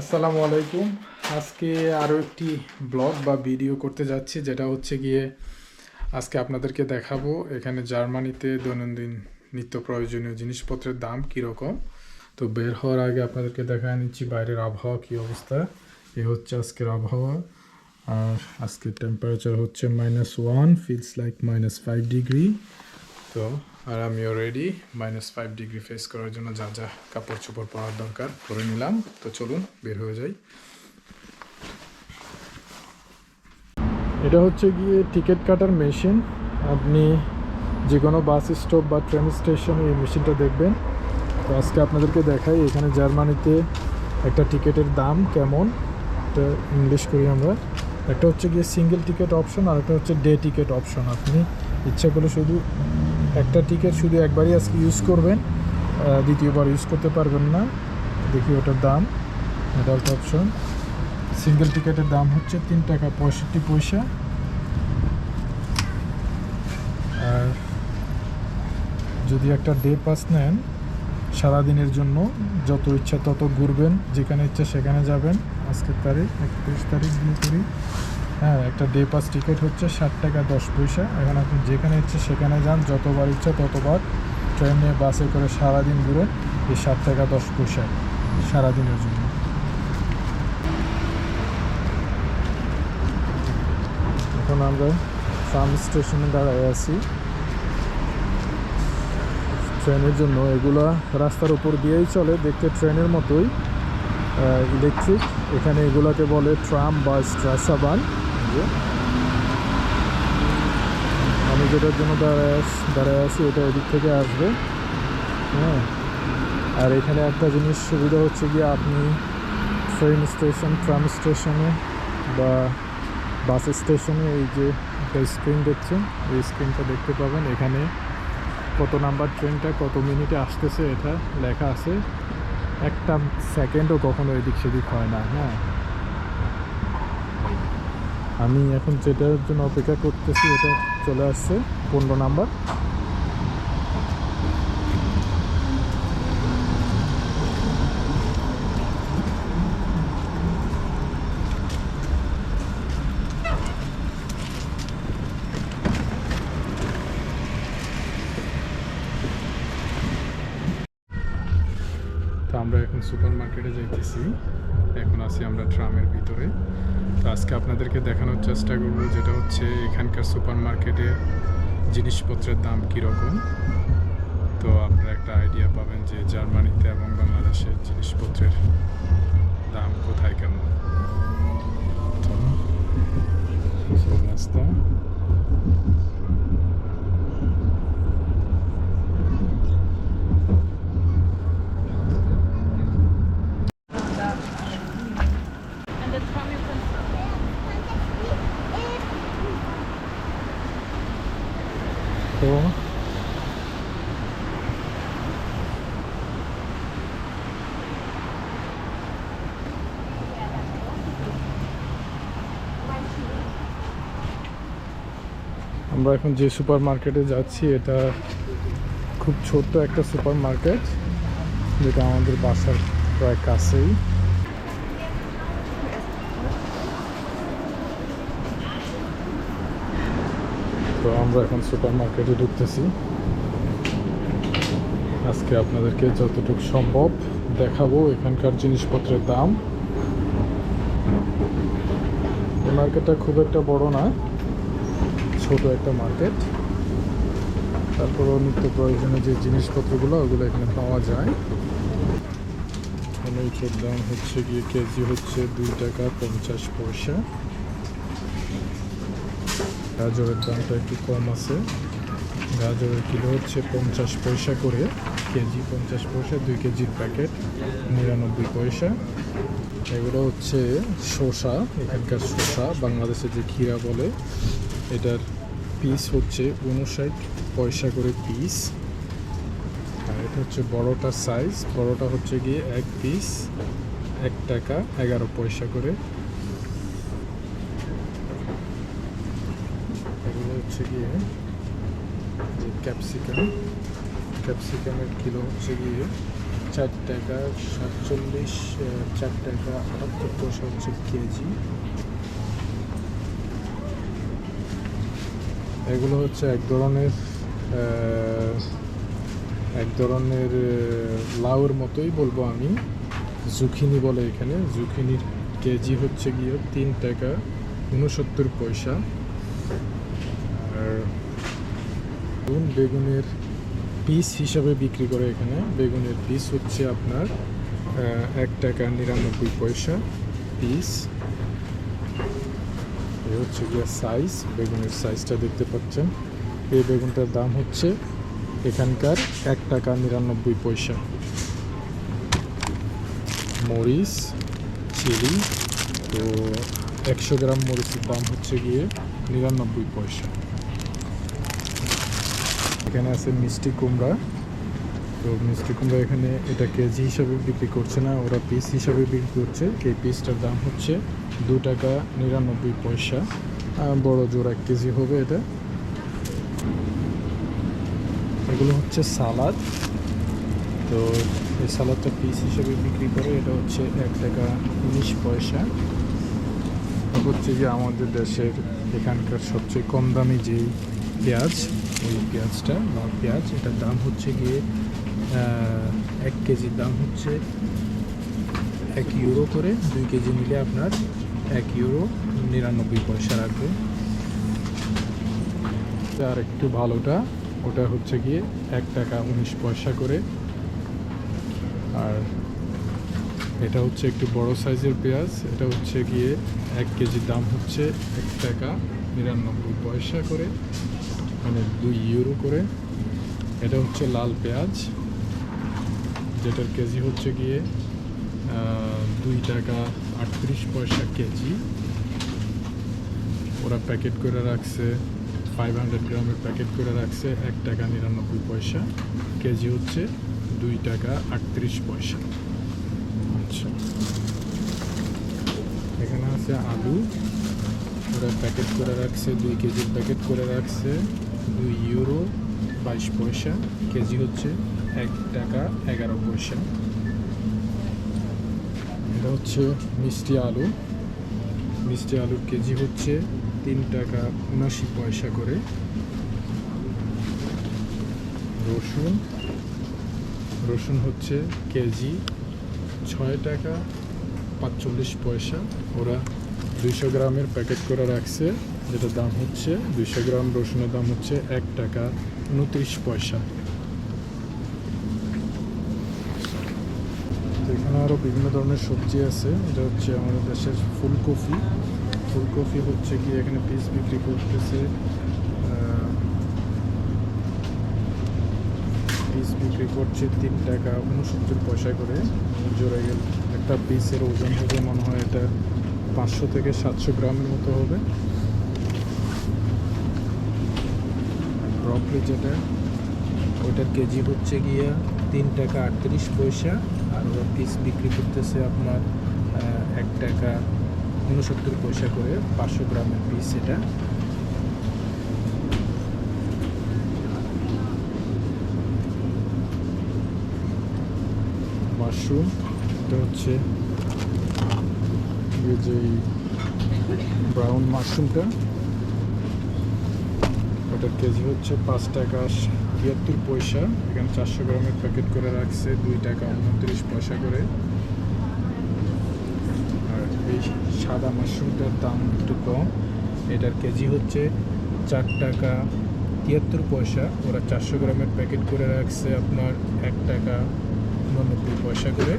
আসসালামু আলাইকুম। আজকে আরও একটি ব্লগ বা ভিডিও করতে যাচ্ছি, যেটা হচ্ছে গিয়ে আজকে আপনাদেরকে দেখাবো এখানে জার্মানিতে দৈনন্দিন নিত্য প্রয়োজনীয় জিনিসপত্রের দাম কীরকম। তো বের হওয়ার আগে আপনাদেরকে দেখা নিচ্ছি বাইরের আবহাওয়া কী অবস্থা। এ হচ্ছে আজকের আবহাওয়া। আর আজকের টেম্পারেচার হচ্ছে minus one feels like minus five degree তো আর আমিও ready minus five degree face করার জন্য যা যা কাপড় চোপড় পরার দরকার করে নিলাম। তো চলুন, বের হয়ে যাই। এটা হচ্ছে গিয়ে টিকিট কাটার মেশিন আপনি যে কোনো বাস স্টপ বা ট্রেন স্টেশনে এই মেশিনটা দেখবেন। তো আজকে আপনাদেরকে দেখাই এখানে জার্মানিতে একটা টিকিটের দাম কেমন। এটা ইংলিশ করি আমরা। একটা হচ্ছে গিয়ে সিঙ্গেল টিকিট অপশন আর একটা হচ্ছে ডে টিকিট অপশন আপনি ইচ্ছা করলে শুধু একটা টিকিট শুধু একবারই আজকে ইউজ করবেন দ্বিতীয়বার ইউজ করতে পারবেন না। দেখি ওটার দাম অ্যাডাল্ট অপশন সিঙ্গেল টিকিটের দাম হচ্ছে তিন টাকা পঁয়ষট্টি পয়সা। আর যদি একটা ডে পাস নেন, সারাদিনের জন্য যত ইচ্ছা তত ঘুরবেন, যেখানে ইচ্ছা সেখানে যাবেন। আজকের তারিখ একত্রিশ তারিখ দিয়ে করি। হ্যাঁ একটা ডে পাস টিকিট হচ্ছে ষাট টাকা দশ পয়সা। এখন আপনি যেখানে ইচ্ছে সেখানে যান, যতবার ইচ্ছা ততবার। ট্রেনে বাসে করে সারাদিন ঘুরে এই ষাট টাকা দশ পয়সা সারাদিনের জন্য। এখন আমরা ফার্ম স্টেশনে দাঁড়ায় আছি। ট্রেনের জন্য এগুলা রাস্তার উপর দিয়েই চলে, দেখতে ট্রেনের মতোই ইলেকট্রিক এখানে এগুলাকে বলে ট্রাম বা স্ট্রাসাবান আমি যেটার জন্য দাঁড়ায় আস- দাঁড়ায় আছি এটা এদিক থেকে আসবে। হ্যাঁ। আর এখানে একটা জিনিস সুবিধা হচ্ছে গিয়ে আপনি ট্রেন স্টেশন ট্রাম স্টেশনে বা বাস স্টেশনে এই যে একটা স্ক্রিন দেখছেন, এই স্ক্রিনটা দেখতে পাবেন। এখানে কত নাম্বার ট্রেনটা, কত মিনিটে আসতেছে এটা লেখা আছে। একটা সেকেন্ডও কখনো এদিক সেদিক হয় না হ্যাঁ। আমি এখন যেটার জন্য অপেক্ষা করতেছি এটা চলে আসছে, পনেরো নাম্বার। আমরা এখন সুপার মার্কেটে যাইতেছি। এখন আছি আমরা ট্রামের ভিতরে। তো আজকে আপনাদেরকে দেখানোর চেষ্টা করব যেটা হচ্ছে এখানকার সুপার মার্কেটে জিনিসপত্রের দাম কীরকম। তো আপনারা একটা আইডিয়া পাবেন যে জার্মানিতে এবং বাংলাদেশের জিনিসপত্রের দাম কোথায় কেমন। রাস্তা। আমরা এখন যে সুপার মার্কেটে যাচ্ছি, এটা খুব ছোট্ট একটা সুপার মার্কেট যেটা আমাদের বাসার প্রায় কাছেই। তো আমরা এখন সুপার মার্কেটে ঢুকতেছি। আজকে আপনাদেরকে যতটুকু সম্ভব দেখাবো এখানকার জিনিসপত্রের দাম। এই মার্কেটটা খুব একটা বড় না। ছোট একটা মার্কেট তারপরও নিত্য প্রয়োজনীয় যে জিনিসপত্রগুলো, ওগুলো এখানে পাওয়া যায়। মরিচের দাম হচ্ছে গিয়ে কেজি হচ্ছে দুই টাকা পঞ্চাশ পয়সা। গাজরের দামটা একটু কম আছে। গাজরের কিলো হচ্ছে পঞ্চাশ পয়সা করে। কেজি পঞ্চাশ পয়সা, দুই কেজির প্যাকেট, নিরানব্বই পয়সা। এগুলো হচ্ছে শসা, এখানকার শসা, বাংলাদেশে যে ক্ষীরা বলে। এটার পিস হচ্ছে উনষাট পয়সা করে পিস আর এটা হচ্ছে বড়টার সাইজ বড়টা হচ্ছে গিয়ে এক পিস এক টাকা এগারো পয়সা করে। হচ্ছে গিয়ে যে ক্যাপসিকাম ক্যাপসিকামের কিলো হচ্ছে গিয়ে চার টাকা সাতচল্লিশ চার টাকা আটাত্তর পয়সা হচ্ছে কেজি। এগুলো হচ্ছে এক ধরনের এক ধরনের লাউর মতোই বলব আমি। জুখিনি বলে এখানে। জুখিনির কেজি হচ্ছে গিয়ে তিন টাকা উনসত্তর পয়সা। আর বেগুন বেগুনের পিস হিসাবে বিক্রি করে এখানে। বেগুনের পিস হচ্ছে আপনার এক টাকা নিরানব্বই পয়সা পিস। এই হচ্ছে গিয়ে সাইজ বেগুনের সাইজটা দেখতে পাচ্ছেন। এই বেগুনটার দাম হচ্ছে এখানকার এক টাকা নিরানব্বই পয়সা। মরিচ, চিলি, তো একশো গ্রাম মরিচের দাম হচ্ছে গিয়ে নিরানব্বই পয়সা। এখানে আছে মিষ্টি কুমড়া। তো মিষ্টি কুমড়া এখানে এটা কেজি হিসাবে বিক্রি করছে না, ওরা পিস হিসাবে বিক্রি করছে। এই পিসটার দাম হচ্ছে দু টাকা নিরানব্বই পয়সা বড় জোর এক কেজি হবে এটা। এগুলো হচ্ছে সালাদ। তো এই সালাদটা পিস হিসেবে বিক্রি করে এটা হচ্ছে এক টাকা উনিশ পয়সা। হচ্ছে যে আমাদের দেশের এখানকার সবচেয়ে কম দামি যেই পেঁয়াজ, ওই পেঁয়াজটা লাল পেঁয়াজ, এটার দাম হচ্ছে গিয়ে এক কেজির দাম হচ্ছে এক ইউরো করে দুই কেজি নিলে আপনার এক ইউরো নিরানব্বই পয়সা রাখবে আর একটু ভালোটা, ওটা হচ্ছে গিয়ে এক টাকা উনিশ পয়সা করে। আর এটা হচ্ছে একটু বড় সাইজের পেঁয়াজ, এটা হচ্ছে গিয়ে এক কেজির দাম হচ্ছে এক টাকা নিরানব্বই পয়সা করে মানে দুই ইউরো করে। এটা হচ্ছে লাল পেঁয়াজ, যেটার কেজি হচ্ছে গিয়ে দুই টাকা আটত্রিশ পয়সা কেজি। ওরা প্যাকেট করে রাখছে ফাইভ হান্ড্রেড গ্রামের প্যাকেট করে রাখছে, এক টাকা নিরানব্বই পয়সা। কেজি হচ্ছে দুই টাকা আটত্রিশ পয়সা। আচ্ছা। এখানে আছে আলু। ওরা প্যাকেট করে রাখছে, দুই কেজির প্যাকেট করে রাখছে, দুই ইউরো বাইশ পয়সা। কেজি হচ্ছে এক টাকা এগারো পয়সা। এটা হচ্ছে মিষ্টি আলু। মিষ্টি আলুর কেজি হচ্ছে তিন টাকা উনাশি পয়সা করে। রসুন। রসুন হচ্ছে কেজি ছয় টাকা পাঁচচল্লিশ পয়সা। ওরা দুইশো গ্রামের প্যাকেট করে রাখছে। যেটার দাম হচ্ছে দুইশো গ্রাম রসুনের দাম হচ্ছে এক টাকা উনত্রিশ পয়সা তো এখানে আরও বিভিন্ন ধরনের সবজি আছে। এটা হচ্ছে আমাদের দেশের ফুলকপি। ফুলকপি হচ্ছে কি, এখানে পিস বিক্রি করতেছে। পিস বিক্রি করছে তিন টাকা উনসত্তর পয়সা করে। জোড়া গেল একটা পিসের ওজন হবে মনে হয় এটা পাঁচশো থেকে সাতশো গ্রামের মতো হবে। ব্রকলি যেটা, ওইটার কেজি হচ্ছে গিয়া তিন টাকা আটত্রিশ পয়সা। পিস বিক্রি করতেছে আপনার এক টাকা উনসত্তর পয়সা করে, পাঁচশো গ্রামের পিস এটা। মাশরুম, এটা হচ্ছে যে ব্রাউন মাশরুমটা। ওটার কেজি হচ্ছে পাঁচ টাকা তিয়াত্তর পয়সা। এখানে চারশো গ্রামের প্যাকেট করে রাখছে, দুই টাকা উনত্রিশ পয়সা করে। আর এই সাদা মাশরুমটার দাম একটু কম। এটার কেজি হচ্ছে চার টাকা তিয়াত্তর পয়সা। ওরা চারশো গ্রামের প্যাকেট করে রাখছে আপনার এক টাকা উননব্বই পয়সা করে।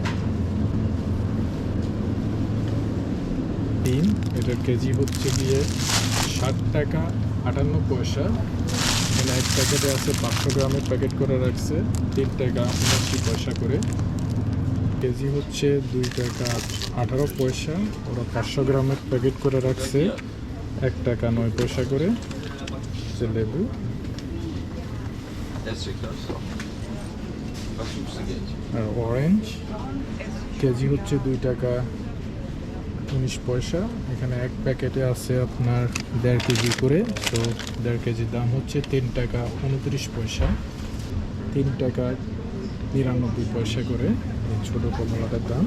ডিম এটার কেজি হচ্ছে গিয়ে ষাট টাকা আটান্ন পয়সা। প্যাকেটে আছে পাঁচশো গ্রামের প্যাকেট করে রাখছে। তিন টাকা উনআশি পয়সা করে। কেজি হচ্ছে দুই টাকা আঠারো পয়সা। ওরা পাঁচশো গ্রামের প্যাকেট করে রাখছে। এক টাকা নয় পয়সা করে। হচ্ছে লেবু. আর অরেঞ্জ কেজি হচ্ছে দুই টাকা উনিশ পয়সা। এখানে এক প্যাকেটে আছে আপনার দেড় কেজি করে। তো দেড় কেজির দাম হচ্ছে তিন টাকা উনত্রিশ পয়সা। তিন টাকা নিরানব্বই পয়সা করে এই ছোটো কমলাটার দাম।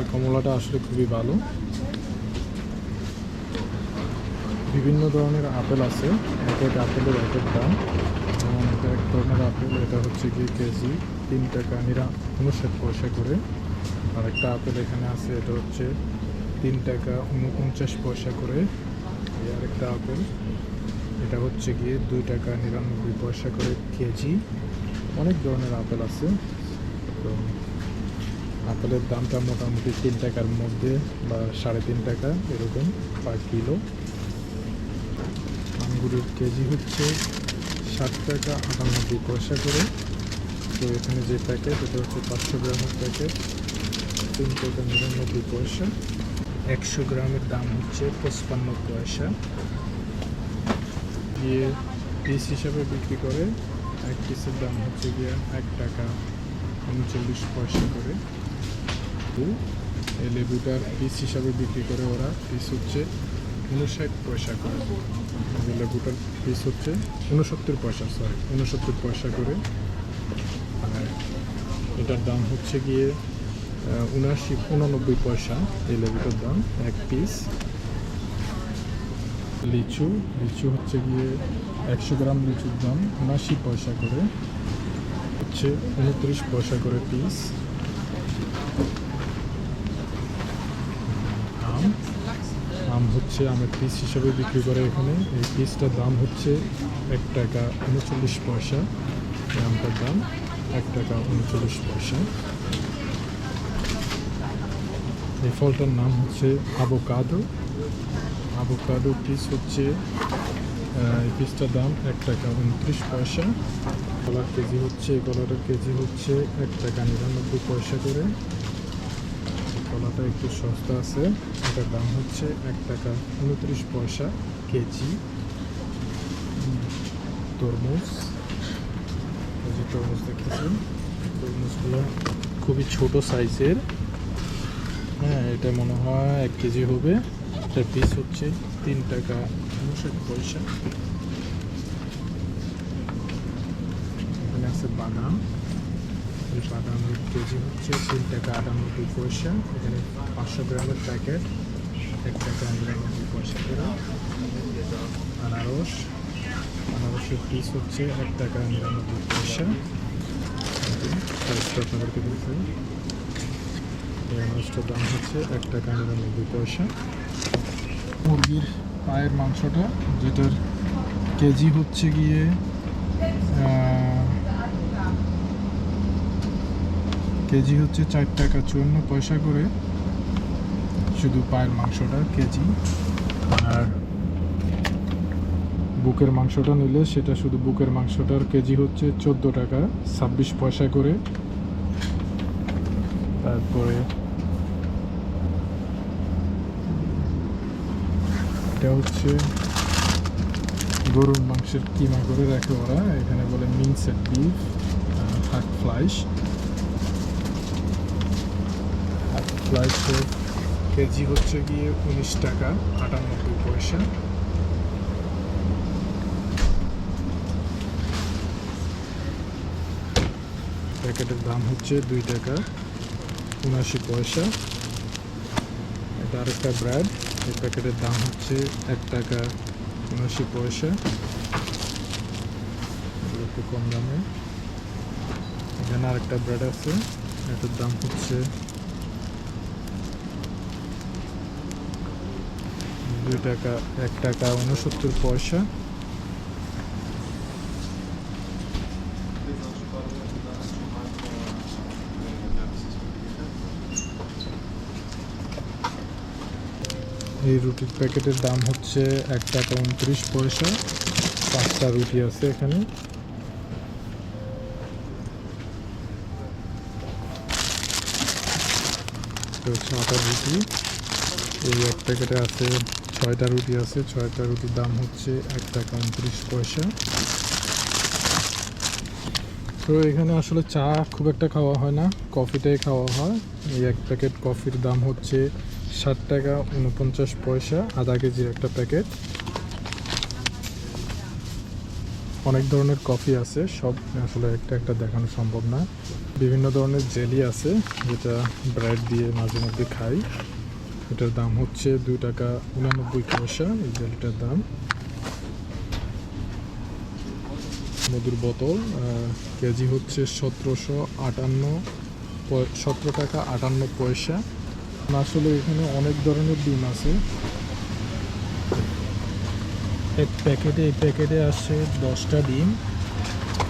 এই কমলাটা আসলে খুবই ভালো। বিভিন্ন ধরনের আপেল আছে। এক এক আপেলের এক এক দাম। যেমন এক ধরনের আপেল, এটা হচ্ছে গিয়ে কেজি তিন টাকা নিরা উনষাট পয়সা করে। আর একটা আপেল এখানে আছে, এটা হচ্ছে তিন টাকা উনপঞ্চাশ পয়সা করে। আরেকটা আপেল, এটা হচ্ছে গিয়ে দুই টাকা নিরানব্বই পয়সা করে কেজি। অনেক ধরনের আপেল আছে। তো আপেলের দামটা মোটামুটি তিন টাকার মধ্যে বা সাড়ে তিন টাকা এরকম পার কিলো। আঙ্গুরের কেজি হচ্ছে ষাট টাকা আটানব্বই পয়সা করে। তো এখানে যে প্যাকেট, এটা হচ্ছে পাঁচশো গ্রামের প্যাকেট। তিন টাকা নিরানব্বই পয়সা। একশো গ্রামের দাম হচ্ছে পঁচপান্ন পয়সা। গিয়ে পিস হিসাবে বিক্রি করে, এক পিসের দাম হচ্ছে গিয়ে এক টাকা উনচল্লিশ পয়সা করে। এই লেবুটার পিস হিসাবে বিক্রি করে ওরা, পিস হচ্ছে উনষাট পয়সা করে। লেবুটার পিস হচ্ছে উনসত্তর পয়সা সরি উনসত্তর পয়সা করে। আর এটার দাম হচ্ছে গিয়ে আহ, উনআশি উননব্বই পয়সা এই লেবুটার দাম এক পিস লিচু লিচু হচ্ছে গিয়ে একশো গ্রাম লিচুর দাম উনআশি পয়সা করে। হচ্ছে উনত্রিশ পয়সা করে পিস আম আম হচ্ছে আমের পিস হিসাবে বিক্রি করে এখানে। এই পিসটার দাম হচ্ছে এক টাকা উনচল্লিশ পয়সা। এই আমটার দাম এক টাকা উনচল্লিশ পয়সা। এই ফলটার নাম হচ্ছে আবোকাদো আবোকাডো পিস হচ্ছে এই পিসটার দাম এক টাকা উনত্রিশ পয়সা। কলার কেজি হচ্ছে কলাটার কেজি হচ্ছে এক টাকা নিরানব্বই পয়সা করে। কলাটা একটু সস্তা আছে, এটার দাম হচ্ছে এক টাকা উনত্রিশ পয়সা কেজি। তরমুজ তরমুজ দেখতেছেন তরমুজগুলো খুবই ছোট সাইজের হ্যাঁ এটা মনে হয় এক কেজি হবে। এটা পিস হচ্ছে তিন টাকা। উনষাট পয়সা। এখানে আছে বাদাম। এই বাদামের কেজি হচ্ছে তিন টাকা আটানব্বই পয়সা। এখানে পাঁচশো গ্রামের প্যাকেট। এক টাকা নিরানব্বই পয়সা করে। আনারস। আনারসের পিস হচ্ছে এক টাকা নিরানব্বই পয়সা। আপনাদেরকে দিতে এই দাম হচ্ছে এক টাকা নিরানব্বই পয়সা মুরগির পায়ের মাংসটা যেটার কেজি হচ্ছে গিয়ে কেজি হচ্ছে চার টাকা চুয়ান্ন পয়সা করে শুধু পায়ের মাংসটা, কেজি আর বুকের মাংসটা নিলে সেটা শুধু বুকের মাংসটার কেজি হচ্ছে চোদ্দ টাকা, ছাব্বিশ পয়সা করে তারপরে এটা হচ্ছে গরুর মাংসের কিমা করে রাখে ওরা। এখানে বলে মিনসেড বিফ হাক ফ্লাইশ। হাক ফ্লাইশের কেজি হচ্ছে গিয়ে উনিশ টাকা, আটানব্বই পয়সা। প্যাকেটের দাম হচ্ছে দুই টাকা। উনআশি পয়সা। এটা আরেকটা ব্র্যাড এই প্যাকেটের দাম হচ্ছে এক টাকা উনআশি পয়সা। একটু কম দামে। এখানে আরেকটা ব্র্যাড আছে। এটার দাম হচ্ছে দুই টাকা, এক টাকা উনসত্তর পয়সা। এই রুটির প্যাকেটের দাম হচ্ছে এক টাকা উনত্রিশ পয়সা। পাঁচটা রুটি আছে এখানে। আটার রুটি। এই এক প্যাকেটে আছে ছয়টা রুটি আছে। ছয়টা রুটির দাম হচ্ছে এক টাকা উনত্রিশ পয়সা। তো এখানে আসলে চা খুব একটা খাওয়া হয় না। কফিটাই খাওয়া হয়। এই এক প্যাকেট কফির দাম হচ্ছে ষাট টাকা উনপঞ্চাশ পয়সা, আধা কেজির একটা প্যাকেট। অনেক ধরনের কফি আছে, সব আসলে একটা একটা দেখানো সম্ভব না। বিভিন্ন ধরনের জেলি আছে, যেটা ব্রেড দিয়ে মাঝে মধ্যে খাই। এটার দাম হচ্ছে দুই টাকা উনানব্বই পয়সা, এই জেলিটার দাম। মধুর বোতল কেজি হচ্ছে সতেরোশো আটান্ন সতেরো টাকা আটান্ন পয়সা। আসলে এখানে অনেক ধরনের ডিম আছে। এক প্যাকেটে এই প্যাকেটে আসছে দশটা ডিম।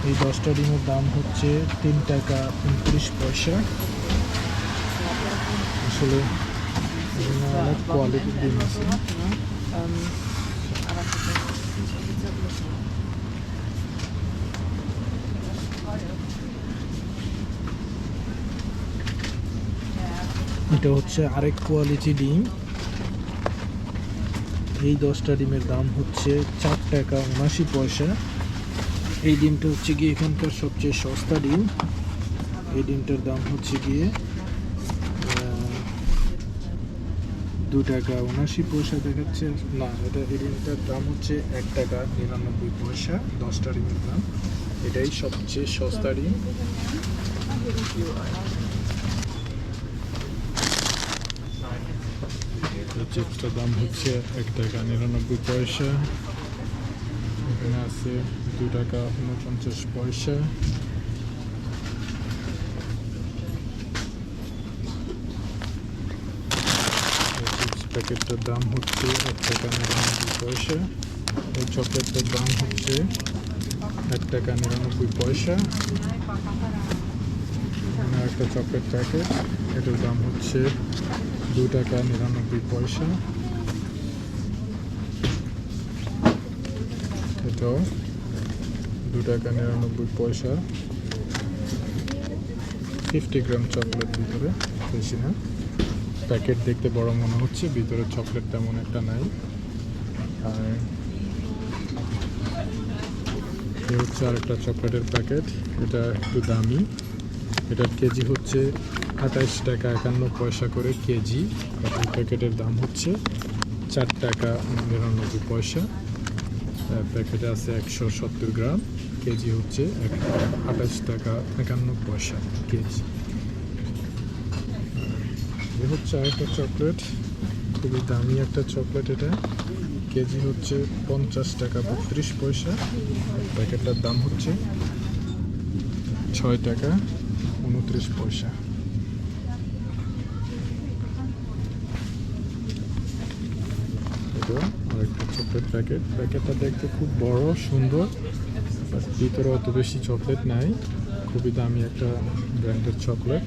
এই দশটা ডিমের দাম হচ্ছে তিন টাকা উনত্রিশ পয়সা। আসলে অনেক কোয়ালিটির ডিম আছে। এটা হচ্ছে আরেক কোয়ালিটি ডিম। এই দশটা ডিমের দাম হচ্ছে চার টাকা উনাশি পয়সা। এই ডিমটা হচ্ছে গিয়ে এখানকার সবচেয়ে সস্তা ডিম। এই ডিমটার দাম হচ্ছে গিয়ে দু টাকা উনাশি পয়সা দেখাচ্ছে। না, এটা, এই ডিমটার দাম হচ্ছে এক টাকা নিরানব্বই পয়সা, দশটা ডিমের দাম। এটাই সবচেয়ে সস্তা ডিম। চিপসটার দাম হচ্ছে এক টাকা নিরানব্বই পয়সা এখানে আছে দু টাকা উনপঞ্চাশ পয়সা প্যাকেটটার দাম হচ্ছে এক টাকা নিরানব্বই পয়সা এই চকলেটটার দাম হচ্ছে এক টাকা নিরানব্বই পয়সা একটা চকলেট প্যাকেট এটার দাম হচ্ছে দু টাকা নিরানব্বই পয়সা। এটাও দু টাকা নিরানব্বই পয়সা। ফিফটি গ্রাম চকলেট ভিতরে, বেশি না। প্যাকেট দেখতে বড় মনে হচ্ছে, ভিতরে চকলেট তেমন একটা নাই। আর এ হচ্ছে আরেকটা চকলেটের প্যাকেট, এটা একটু দামি। এটার কেজি হচ্ছে আঠাইশ টাকা একান্ন পয়সা করে কেজি। এই প্যাকেটের দাম হচ্ছে চার টাকা নিরানব্বই পয়সা। প্যাকেটে আছে একশো সত্তর গ্রাম, কেজি হচ্ছে এক আঠাশ টাকা একান্ন পয়সা কেজি। হচ্ছে আরেকটা চকলেট, খুবই দামি একটা চকলেট এটা। কেজি হচ্ছে পঞ্চাশ টাকা বত্রিশ পয়সা। প্যাকেটটার দাম হচ্ছে ছয় টাকা উনত্রিশ পয়সা এটা আরেকটা চকলেট প্যাকেট প্যাকেটটা দেখতে খুব বড়, সুন্দর ভিতরে অত বেশি চকলেট নাই। খুবই দামি একটা ব্র্যান্ডের চকলেট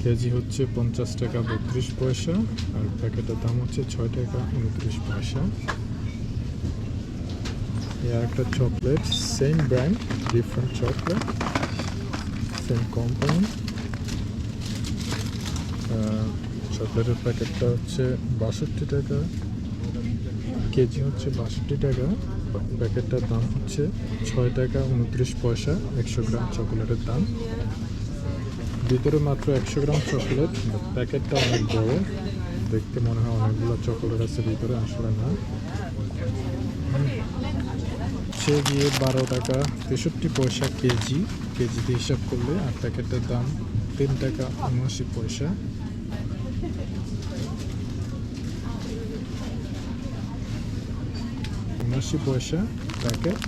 কেজি হচ্ছে পঞ্চাশ টাকা বত্রিশ পয়সা, আর প্যাকেটের দাম হচ্ছে ছয় টাকা উনত্রিশ পয়সা। আর একটা chocolate same brand different chocolate same company চকলেটের প্যাকেটটা হচ্ছে বাষট্টি টাকা, কেজি হচ্ছে বাষট্টি টাকা, প্যাকেটটার দাম হচ্ছে ছয় টাকা উনত্রিশ পয়সা, একশো গ্রাম চকলেটের দাম। ভিতরে মাত্র একশো গ্রাম চকলেট, প্যাকেটটা অনেক বড়, দেখতে মনে হয় অনেকগুলো চকলেট আছে, ভিতরে আসলে না। সে গিয়ে বারো টাকা তেষট্টি পয়সা কেজি, কেজিতে হিসাব করলে আর প্যাকেটের দাম তিন টাকা উনআশি পয়সা। উনআশি পয়সা প্যাকেট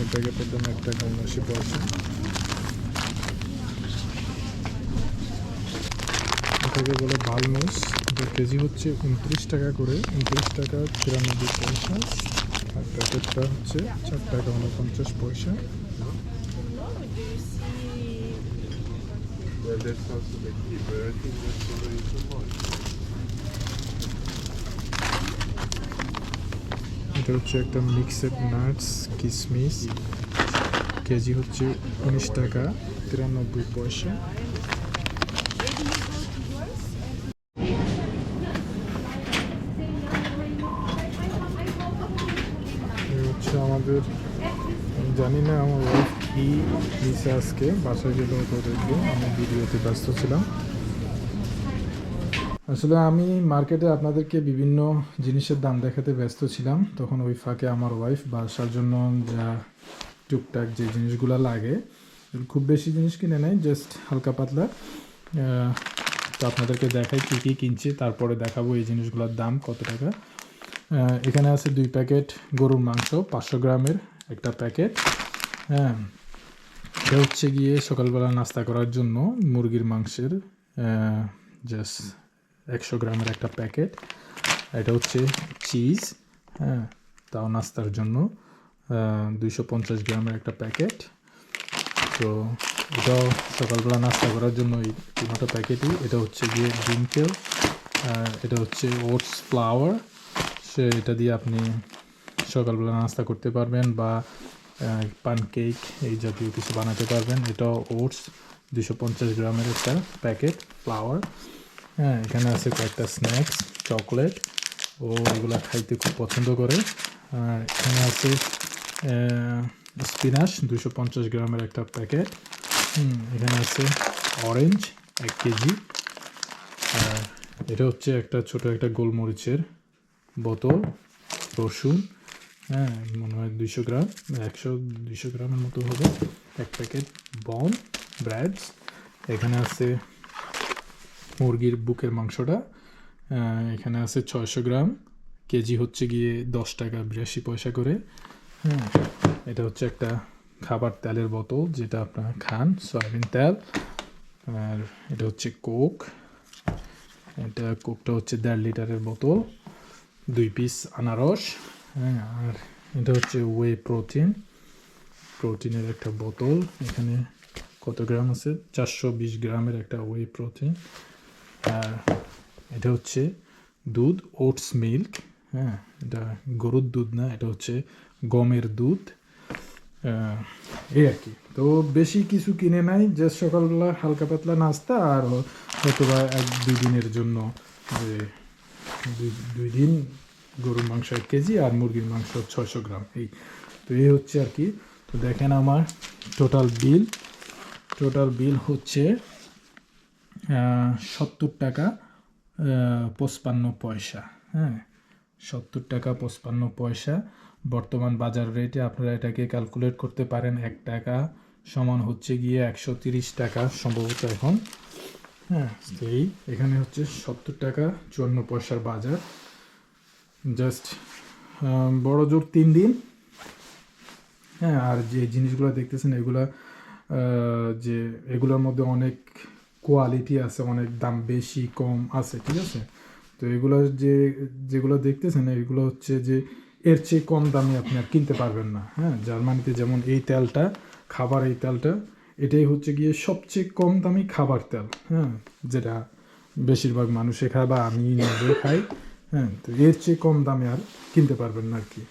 এই প্যাকেটের এক টাকা উনআশি পয়সা। এটাকে বলে এটার কেজি হচ্ছে উনত্রিশ টাকা করে। উনত্রিশ টাকা তিরানব্বই পয়সা। আর প্যাকেটটা হচ্ছে চার টাকা উনপঞ্চাশ পয়সা। Yeah, also the key, but I think that's already too much. এটা হচ্ছে একটা মিক্সড নাটস কিসমিস, কেজি হচ্ছে উনিশ টাকা, তিরানব্বই পয়সা। হচ্ছে আমাদের জানি না আমার ওয়াইফ কি নিচে আজকে, বাসায় গেলে তো দেখব, আমি ভিডিওতে ব্যস্ত ছিলাম। আসলে আমি মার্কেটে আপনাদেরকে বিভিন্ন জিনিসের দাম দেখাতে ব্যস্ত ছিলাম। তখন ওই ফাঁকে আমার ওয়াইফ বাসার জন্য যা টুকটাক যে জিনিসগুলো লাগে, খুব বেশি জিনিস কিনে নেয় জাস্ট হালকা পাতলা। তো আপনাদেরকে দেখাই কী কী কিনছি, তারপরে দেখাবো এই জিনিসগুলোর দাম কত টাকা। এখানে আছে দুই প্যাকেট গরুর মাংস, পাঁচশো গ্রামের একটা প্যাকেট। হ্যাঁ এটা হচ্ছে গিয়ে সকালবেলা নাস্তা করার জন্য মুরগির মাংসের জাস্ট একশো গ্রামের একটা প্যাকেট। এটা হচ্ছে চিজ হ্যাঁ তাও নাস্তার জন্য দুইশো পঞ্চাশ গ্রামের একটা প্যাকেট। তো এটাও সকালবেলা নাস্তা করার জন্য এই তিনটা প্যাকেটই। এটা হচ্ছে গিয়ে ডিম তেল এটা হচ্ছে ওটস ফ্লাওয়ার। সে এটা দিয়ে আপনি সকালবেলা নাস্তা করতে পারবেন বা পানকেক, এই জাতীয় কিছু বানাতে পারবেন। এটাও ওটস দুশো পঞ্চাশ গ্রামের একটা প্যাকেট ফ্লাওয়ার। হ্যাঁ এখানে আছে কয়েকটা স্ন্যাক্স চকলেট ও এগুলা খাইতে খুব পছন্দ করে। আর এখানে আছে স্পিনাশ দুশো পঞ্চাশ গ্রামের একটা প্যাকেট এখানে আছে অরেঞ্জ এক কেজি। আর এটা হচ্ছে একটা ছোট একটা গোলমরিচের বোতল, রসুন হ্যাঁ মনে হয় দুইশো গ্রাম, একশো, দুইশো গ্রামের মতো হবে। এক প্যাকেট বন ব্র্যাডস এখানে আছে মুরগির বুকের মাংসটা এখানে আছে ছয়শো গ্রাম। কেজি হচ্ছে গিয়ে দশ টাকা, বিরাশি পয়সা করে। হ্যাঁ এটা হচ্ছে একটা খাবার তেলের বোতল যেটা আপনারা খান, সয়াবিন তেল। আর এটা হচ্ছে কোক। এটা কোকটা হচ্ছে দেড় লিটারের বোতল, দুই পিস আনারস। হ্যাঁ আর এটা হচ্ছে ওয়ে প্রোটিন প্রোটিনের একটা বোতল। এখানে কত গ্রাম আছে? চারশো বিশ গ্রামের একটা ওয়ে প্রোটিন এটা হচ্ছে দুধ, ওটস মিল্ক হ্যাঁ এটা গরুর দুধ না, এটা হচ্ছে গমের দুধ। এই আর কি। তো বেশি কিছু কিনে নাই যে সকালবেলা হালকা পাতলা নাস্তা আর হয়তো বা এক দুই দিনের জন্য যে দুই দিন গরুর মাংস এক কেজি আর মুরগির মাংস ছয়শো গ্রাম। এই, তো এই হচ্ছে আর কি। তো দেখেন আমার টোটাল বিল টোটাল বিল হচ্ছে সত্তর টাকা পঁচপান্ন পয়সা হ্যাঁ? সত্তর টাকা, পঁচপান্ন পয়সা। বর্তমান বাজার রেটে আপনারা এটাকে ক্যালকুলেট করতে পারেন এক টাকা সমান হচ্ছে গিয়ে একশো তিরিশ টাকা সম্ভবত এখন হ্যাঁ? সেই এখানে হচ্ছে সত্তর টাকা চুয়ান্ন পয়সার বাজার। জাস্ট বড় জোর তিন দিন হ্যাঁ? আর যে জিনিসগুলো দেখতেছেন, এগুলা যে এগুলোর মধ্যে অনেক কোয়ালিটি আছে, অনেক দাম বেশি, কম আছে, ঠিক আছে? তো এগুলো যে, যেগুলো দেখতেছেন, এগুলো হচ্ছে যে, এর চেয়ে কম দামে আপনি আর কিনতে পারবেন না হ্যাঁ? জার্মানিতে যেমন এই তেলটা, খাবার এই তেলটা, এটাই হচ্ছে গিয়ে সবচেয়ে কম দামি খাবার তেল হ্যাঁ? যেটা বেশিরভাগ মানুষে খায় বা আমি নিজে খাই হ্যাঁ? তো এর চেয়ে কম দামে আর কিনতে পারবেন না আর কি।